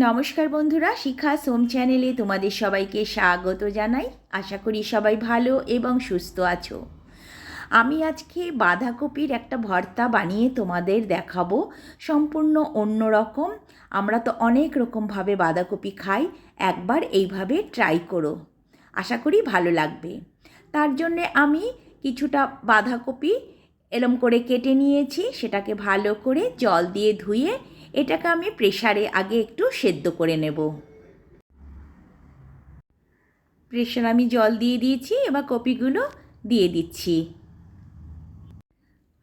নমস্কার বন্ধুরা, শিখা সোম চ্যানেলে তোমাদের সবাইকে স্বাগত জানাই। আশা করি সবাই ভালো এবং সুস্থ আছো। আমি আজকে বাঁধাকপির একটা ভর্তা বানিয়ে তোমাদের দেখাবো। সম্পূর্ণ অন্য রকম। আমরা তো অনেক রকমভাবে বাঁধাকপি খাই, একবার এইভাবে ট্রাই করো। আশা করি ভালো লাগবে। তার জন্যে আমি কিছুটা বাঁধাকপি এরম করে কেটে নিয়েছি, সেটাকে ভালো করে জল দিয়ে ধুয়ে এটাকে আমি প্রেশারে আগে একটু সেদ্ধ করে নেব। প্রেশার আমি জল দিয়ে দিয়েছি, এবার কপিগুলো দিয়ে দিচ্ছি।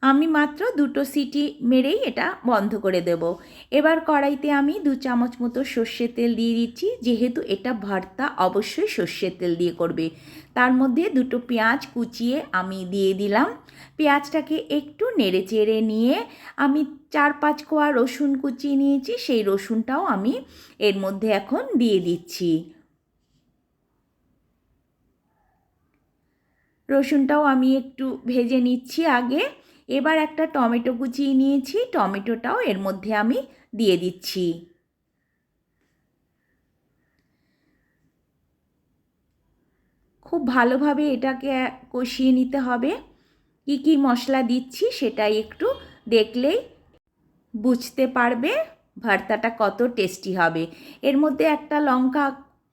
আমি মাত্র দুটো সিটি মেরেই এটা বন্ধ করে দেব। এবার কড়াইতে আমি দু চামচ মতো সর্ষের তেল দিয়ে দিচ্ছি। যেহেতু এটা ভর্তা, অবশ্যই সর্ষের তেল দিয়ে করবে। তার মধ্যে দুটো পেঁয়াজ কুচিয়ে আমি দিয়ে দিলাম। পেঁয়াজটাকে একটু নেড়ে চেড়ে নিয়ে আমি চার পাঁচ কোয়া রসুন কুচিয়ে নিয়েছি। সেই রসুনটাও আমি এর মধ্যে এখন দিয়ে দিচ্ছি। রসুনটাও আমি একটু ভেজে নিচ্ছি আগে। এবার একটা টমেটো কুচিয়ে নিয়েছি, টমেটোটাও এর মধ্যে আমি দিয়ে দিচ্ছি। খুব ভালোভাবে এটাকে কষিয়ে নিতে হবে। কি কি মশলা দিচ্ছি সেটাই একটু দেখলেই বুঝতে পারবে, ভর্তাটা কত টেস্টি হবে। এর মধ্যে একটা লঙ্কা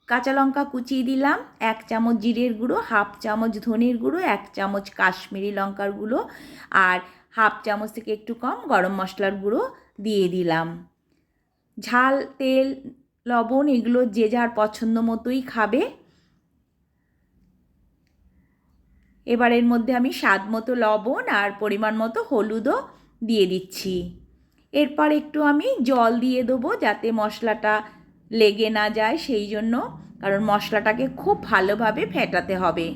কাঁচা লঙ্কা কুচিয়ে দিলাম, এক চামচ জিরের গুঁড়ো, হাফ চামচ ধনের গুঁড়ো, এক চামচ কাশ্মীরি লঙ্কার গুঁড়ো আর হাফ চামচ থেকে একটু কম গরম মশলার গুঁড়ো দিয়ে দিলাম। ঝাল, তেল, লবণ এগুলো যে যার পছন্দ মতোই খাবে। এবার এর মধ্যে আমি স্বাদ মতো লবণ আর পরিমাণ মতো হলুদও দিয়ে দিচ্ছি। এরপর একটু আমি জল দিয়ে দেবো যাতে মশলাটা লেগে না যায় সেই জন্য কারণ মশলাটাকে খুব ভালোভাবে ফেটাতে হবে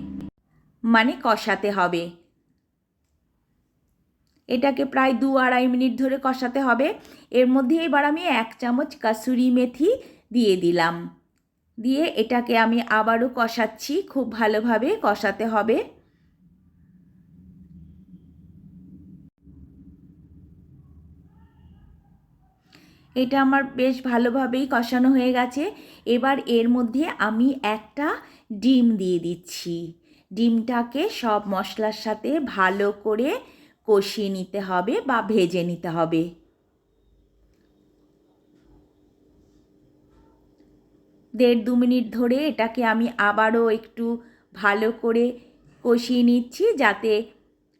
মানে কষাতে হবে। এটাকে প্রায় দু আড়াই মিনিট ধরে কষাতে হবে। এর মধ্যে এবার আমি এক চামচ কাসুরি মেথি দিয়ে দিলাম। দিয়ে এটাকে আমি আবারও কষাচ্ছি, খুব ভালোভাবে কষাতে হবে। এটা আমার বেশ ভালোভাবেই কষানো হয়ে গেছে। এবার এর মধ্যে আমি একটা ডিম দিয়ে দিচ্ছি। ডিমটাকে সব মশলার সাথে ভালো করে কষিয়ে নিতে হবে বা ভেজে নিতে হবে। দেড় দু মিনিট ধরে এটাকে আমি আবারও একটু ভালো করে কষিয়ে নিচ্ছি যাতে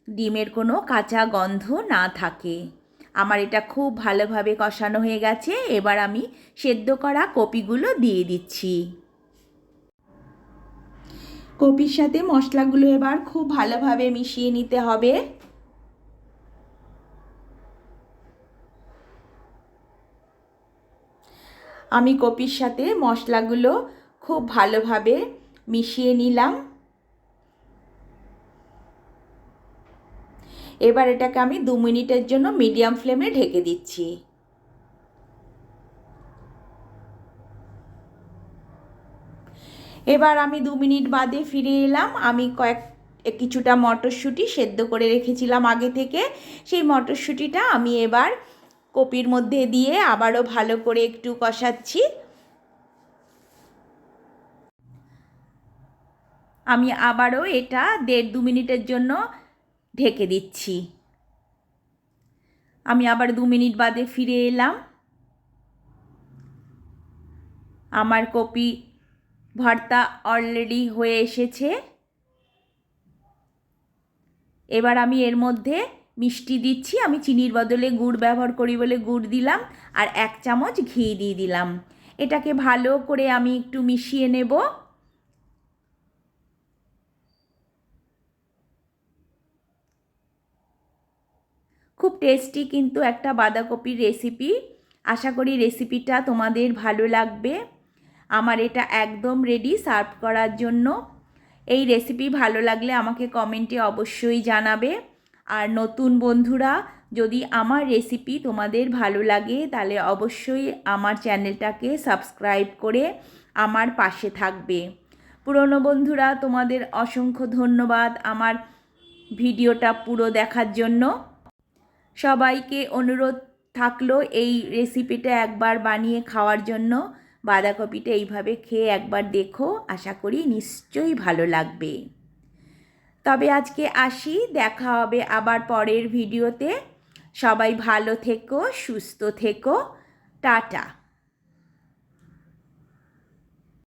ডিমের কোনো কাঁচা গন্ধ না থাকে। আমার এটা খুব ভালোভাবে কষানো হয়ে গেছে। এবার আমি সেদ্ধ করা কপিগুলো দিয়ে দিচ্ছি। কপির সাথে মশলাগুলো এবার খুব ভালোভাবে মিশিয়ে নিতে হবে। আমি কপির সাথে মশলাগুলো খুব ভালোভাবে মিশিয়ে নিলাম। এবার এটাকে আমি দু মিনিটের জন্য মিডিয়াম ফ্লেমে ঢেকে দিচ্ছি। এবার আমি দু মিনিট বাদে ফিরে এলাম। আমি কয়েক, কিছুটা মটরশুঁটি সেদ্ধ করে রেখেছিলাম আগে থেকে। সেই মটরশুঁটিটা আমি এবার কপির মধ্যে দিয়ে আবারও ভালো করে একটু কষাচ্ছি। আমি আবারও এটা দেড় দু মিনিটের জন্য ঢেকে দিচ্ছি। আমি আবার দু মিনিট বাদে ফিরে এলাম। আমার কপি ভর্তা অলরেডি হয়ে এসেছে। এবার আমি এর মধ্যে মিষ্টি দিচ্ছি। আমি চিনির বদলে গুড় ব্যবহার করি বলে গুড় দিলাম আর এক চামচ ঘি দিয়ে দিলাম। এটাকে ভালো করে আমি একটু মিশিয়ে নেব খুব টেস্টি কিন্তু একটা বাঁধাকপির রেসিপি আশা করি রেসিপিটা তোমাদের ভালো লাগবে। আমার এটা একদম রেডি সার্ভ করার জন্য। এই রেসিপি ভালো লাগলে আমাকে কমেন্টে অবশ্যই জানাবে। আর নতুন বন্ধুরা, যদি আমার রেসিপি তোমাদের ভালো লাগে, তাহলে অবশ্যই আমার চ্যানেলটাকে সাবস্ক্রাইব করে আমার পাশে থাকবে। পুরনো বন্ধুরা, তোমাদের অসংখ্য ধন্যবাদ আমার ভিডিওটা পুরো দেখার জন্য। সবাইকে অনুরোধ থাকল এই রেসিপিটা একবার বানিয়ে খাওয়ার জন্য। বাঁধাকপিটা এইভাবে খেয়ে একবার দেখো, আশা করি নিশ্চয়ই ভালো লাগবে। তবে আজকে আসি, দেখা হবে আবার পরের ভিডিওতে। সবাই ভালো থেকো, সুস্থ থেকো। টাটা।